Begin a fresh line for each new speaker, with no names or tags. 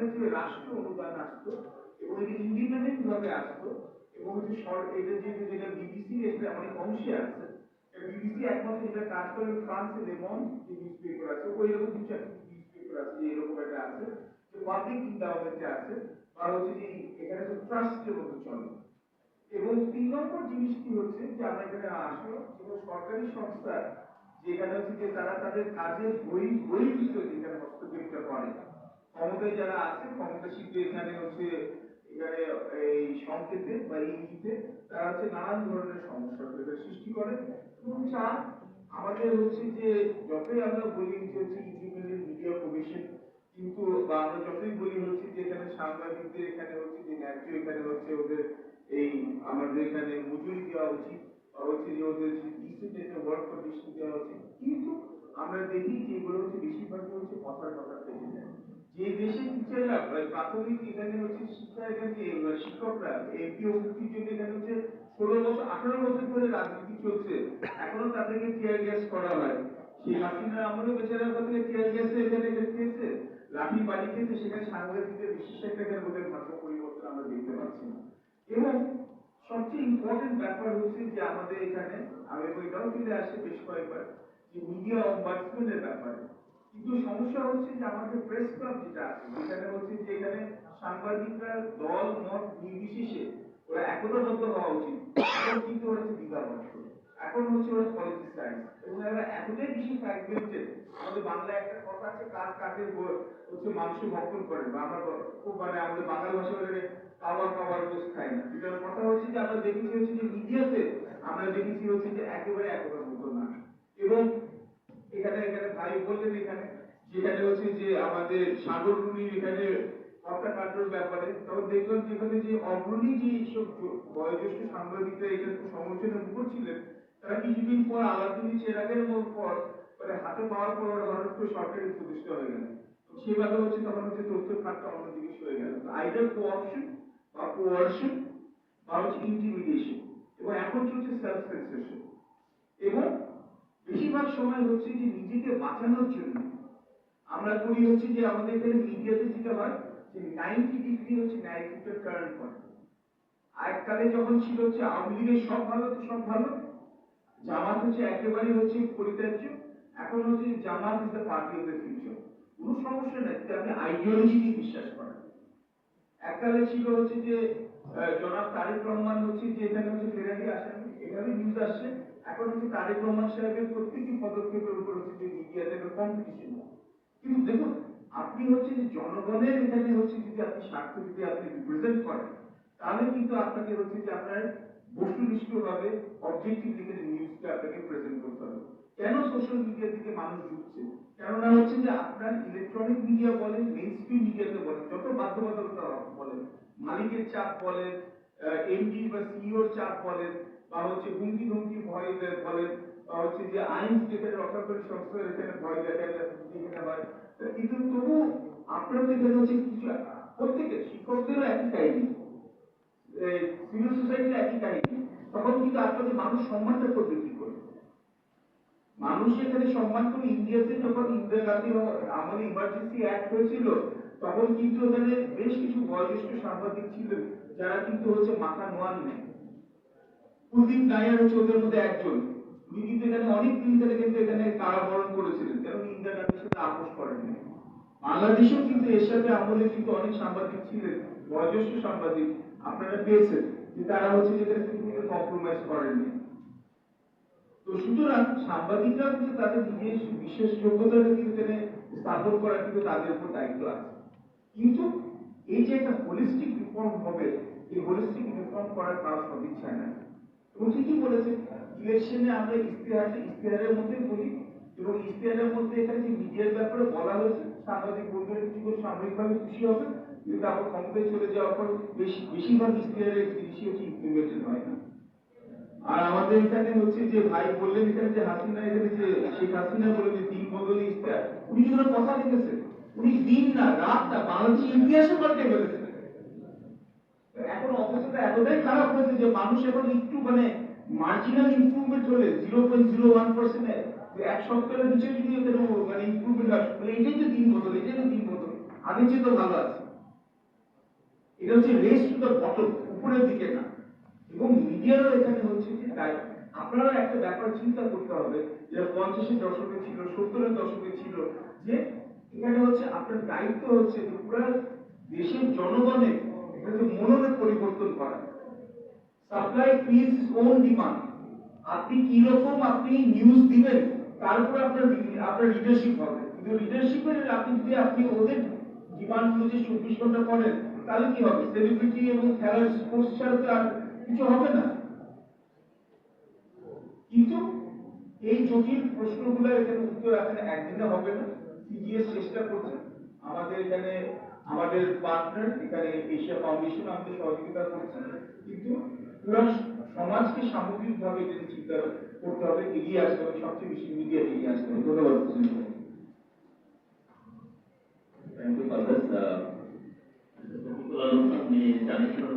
এখানে যে রাষ্ট্র অনুদান আসতো, এবং এটি ইন্ডিপেন্ডেন্ট ভাবে আসতো, এবং যে এটা যে যেটা বিবিসি এটা অনেক অংশে আছে বিবিসি একমাত্র যেটা কাজ করে ফ্রান্সে লেমন যে নিউজ পেপার আছে, ওই রকম কিছু একটা নিউজ পেপার আছে, যে এরকম একটা আছে, যে পাবলিক ইন্ডাউমেন্টে আছে আর হচ্ছে যে এখানে তো ট্রাস্টের মতো চলে। এবং তিন নম্বর জিনিস কি হচ্ছে যে আমরা এখানে আসলো যেগুলো সরকারি সংস্থা, যেখানে হচ্ছে যে তারা তাদের কাজের বই বই যেখানে হস্তক্ষেপটা করে ক্ষমতায় যারা আছে ক্ষমতাশীল এখানে হচ্ছে এখানে এই সংকেতে বা ইঙ্গিতে তারা হচ্ছে নানান ধরনের সমস্যা সৃষ্টি করে। এবং চার আমাদের হচ্ছে যে যতই আমরা বলি হচ্ছে ইন্ডিপেন্ডেন্ট মিডিয়া কমিশন কিন্তু বা আমরা যতই বলি হচ্ছে যে এখানে সাংবাদিকদের এখানে হচ্ছে যে ন্যায্য এখানে হচ্ছে ওদের এই আমাদের এখানে মজুরি দেওয়া উচিত, বা হচ্ছে যে ওদের ডিসেন্ট একটা ওয়ার্ক কন্ডিশন দেওয়া উচিত। কিন্তু আমরা দেখি যে এগুলো হচ্ছে বেশিরভাগই হচ্ছে কথার কথা থেকে যায়। যে দেশে টিচাররা প্রাথমিক এখানে হচ্ছে শিক্ষা এখানে শিক্ষকরা এমপি ও মুক্তির জন্য এখানে হচ্ছে ষোলো বছর, আঠারো বছর ধরে রাজনীতি চলছে। এখনও তাদেরকে টিয়ার গ্যাস করা হয়। সেই হাসিনার আমলেও বেচারা তাদেরকে টিয়ার গ্যাসে এখানে খেয়েছে। লাঠি বাড়ি খেয়েছে, সেখানে সাংবাদিকদের বিশেষ একটা এখানে ওদের ভাগ্য পরিবর্তন আমরা দেখতে পাচ্ছি। না এবং সবচেয়ে ইম্পর্টেন্ট ব্যাপার হচ্ছে যে আমাদের এখানে, আমি এটাও চলে আসে বেশ কয়েকবার, যে মিডিয়া অম্বাডসম্যানের ব্যাপারে। কিন্তু সমস্যা হচ্ছে যে আমাদের প্রেস ক্লাব যেটা আছে যেখানে হচ্ছে যে এখানে সাংবাদিকরা দল, মত নির্বিশেষে ওরা একতাবদ্ধ হওয়া উচিত। এখন কিন্তু ওরা হচ্ছে দ্বিধাবদ্ধ এখন হচ্ছে ওরা পলিটিক্স সায়েন্স এবং এরা এতটাই বেশি ফ্র্যাগমেন্টেড আমাদের বাংলা একটা কথা আছে, কার কাকে হচ্ছে মাংস ভক্ষণ করেন বা আমরা খুব মানে আমাদের বাংলা ভাষা বলে খাবার খাবার গোস খাই না। এটার কথা হচ্ছে যে আমরা দেখেছি হচ্ছে যে মিডিয়াতে আমরা দেখেছি হচ্ছে যে একেবারে একতার মতো না। এবং এখানে ভাই বললেন এখানে, যেখানে হচ্ছে যে আমাদের সাগর এখানে হত্যাকাণ্ডের ব্যাপারে, তখন দেখলাম যেখানে যে অগ্রণী যে সব বয়োজ্যেষ্ঠ সাংবাদিকরা এখানে সমালোচনার মুখর তারা কিছুদিন পর আলাদিনী চেরাগের পর মানে হাতে পাওয়ার পর ওরা হঠাৎ করে সরকারি প্রতিষ্ঠা হয়ে গেল। সেভাবে হচ্ছে তখন হচ্ছে তথ্য খাতটা অন্য জিনিস হয়ে গেল আইদার কোঅপশন বা কোয়ার্শন বা হচ্ছে ইন্টিমিডিয়েশন এবং এখন চলছে সেলফ সেন্সেশন এবং বেশিরভাগ সময় হচ্ছে যে নিজেকে বাঁচানোর জন্য। আমরা করি হচ্ছে যে আমাদের এখানে মিডিয়াতে যেটা হয়, যে নাইনটি ডিগ্রি হচ্ছে ন্যারেটিভটা টার্ন করে। আগকালে যখন ছিল হচ্ছে আওয়ামী লীগের সব ভালো, তো সব ভালো। জামাত হচ্ছে একেবারে হচ্ছে পরিত্যাজ্য। এখন হচ্ছে Jamaat is the party of the future কোনো সমস্যা নেই আপনি আইডিওলজি নিয়ে বিশ্বাস করেন। এককালে ছিল হচ্ছে যে জনাব তারেক রহমান হচ্ছে যে এখানে হচ্ছে ফেরারি আসেন এভাবে নিউজ আসছে। এখন হচ্ছে তারেক রহমান সাহেবের প্রত্যেকটি পদক্ষেপের উপর হচ্ছে যে মিডিয়াতে একটা কম্পিটিশন কিন্তু দেখুন, আপনি হচ্ছে যে জনগণের এখানে হচ্ছে যদি আপনি স্বার্থ যদি আপনি রিপ্রেজেন্ট করেন, তাহলে কিন্তু আপনাকে হচ্ছে যে আপনার বস্তুনিষ্ঠভাবে অবজেক্টিভ লিখে নিউজটা আপনাকে প্রেজেন্ট করতে হবে। কেন সোশ্যাল মিডিয়ার দিকে মানুষ ঝুঁকছে? কেননা হচ্ছে যে আপনার ইলেকট্রনিক মিডিয়া বলেন মেইন স্ট্রিম মিডিয়াতে বলেন, যত বাধ্যবাধকতা বলেন, মালিকের চাপ বলেন এমডি বা সিইওর চাপ বলেন, বা হচ্ছে হুমকি ধমকি ভয় বলেন, বা হচ্ছে যে আইন যেখানে রক্ষাকারী সংস্থার এখানে ভয় দেখায় এখানে হয়। কিন্তু তবু আপনাদের এখানে হচ্ছে কিছু প্রত্যেকের শিক্ষকদেরও একই কাহিনী। সিভিল সোসাইটির একই কাহিনী। তখন কিন্তু আপনাদের মানুষ সম্মানটা করবে কি করে? মানুষ এখানে সম্মান করে ইন্ডিয়াতে যখন ইন্দিরা গান্ধী আমলে ইমার্জেন্সি অ্যাক্ট হয়েছিল, তখন কিন্তু ওখানে বেশ কিছু বয়োজ্যেষ্ঠ সাংবাদিক ছিলেন। যারা কিন্তু হচ্ছে মাথা নোয়ান নেই। কুলদীপ নায়ার হচ্ছে ওদের মধ্যে একজন। উনি কিন্তু এখানে অনেক দিন ধরে কিন্তু এখানে কারাবরণ করেছিলেন। কারণ ইন্দিরা গান্ধীর সাথে আপোষ করেননি? বাংলাদেশেও কিন্তু এর সাথে আমলে কিন্তু অনেক সাংবাদিক ছিলেন। বয়োজ্যেষ্ঠ সাংবাদিক আপনারা পেয়েছেন যে তারা হচ্ছে যে কিন্তু কম্প্রোমাইজ করেননি। তো সুতরাং সাংবাদিকরা কিন্তু তাদের নিজের বিশেষ যোগ্যতাটা কিন্তু এখানে স্থাপন করা কিন্তু তাদের উপর দায়িত্ব আছে। কিন্তু এই যে একটা হোলিস্টিক রিফর্ম হবে এই হোলিস্টিক রিফর্ম করার কারও সদিচ্ছায় নাই। এবং ঠিকই বলেছে ইলেকশনে আমরা ইস্তেহার ইস্তেহারের মধ্যে বলি এবং ইস্তেহারের মধ্যে এখানে যে মিডিয়ার ব্যাপারে বলা হয়েছে, সাংবাদিক বন্ধুরা কিছু করে সাময়িকভাবে খুশি হবে, কিন্তু আবার ক্ষমতায় চলে যাওয়ার পর বেশি, বেশিরভাগ ইস্তেহারের জিনিসই হচ্ছে ইমপ্লিমেন্টেড হয় না। আর আমাদের এখানে হচ্ছে যে ভাই বললেন এখানে যে হাসিনা, এখানে যে শেখ হাসিনা বলে যে দিন বদলে ইস্তেহার উনি ওনার কথা লিখেছেন, উনি দিন না, রাত না, বাংলাদেশের ইতিহাসে পাল্টে ফেলেছেন। অবস্থাটা এতটাই খারাপ হয়েছে যে মানুষ এখন একটু মানে মার্জিনাল ইমপ্রুভমেন্ট হলে zero point zero one percent এক সপ্তাহের নিচে যদি এখানে মানে ইমপ্রুভমেন্ট হয়, তাহলে এটাই তো দিন বদল এটাই তো দিন বদল আগের চেয়ে তো ভালো আছে। এটা হচ্ছে রেস টু দ্য বটম উপরের দিকে না। এবং মিডিয়ারও এখানে হচ্ছে যে তাই আপনারা একটা ব্যাপার চিন্তা করতে হবে, যেটা পঞ্চাশের দশকে ছিল, সত্তরের দশকে ছিল, যে এখানে হচ্ছে আপনার দায়িত্ব হচ্ছে যে পুরো দেশের জনগণের যে করা সাপ্লাই ফিজ ওন ডিমান্ড আপনি কি রকম আপনি নিউজ দিবেন, তার উপর আপনার আপনার লিডারশিপ হবে। কিন্তু লিডারশিপের আপনি যদি আপনি ওদের ডিমান্ড অনুযায়ী চব্বিশ ঘণ্টা করেন, তাহলে কি হবে? সেলিব্রিটি এবং খেলার স্পোর্টস ছাড়া তো আর কিছু হবে না। কিন্তু এই জটিল প্রশ্নগুলো এখানে উত্তর এখানে একদিনে হবে না। সিজিএস চেষ্টা করছে। আমাদের এখানে, আমাদের পার্টনার এখানে এশিয়া ফাউন্ডেশন আমাদের সহযোগিতা করছে। কিন্তু সমাজকে সামগ্রিকভাবে ভাবে নিয়ে চিন্তা করতে হবে এগিয়ে আসতে হবে সবচেয়ে বেশি মিডিয়া এগিয়ে আসতে হবে। ধন্যবাদ
থ্যাংক ইউ আপনি জানিয়েছিলেন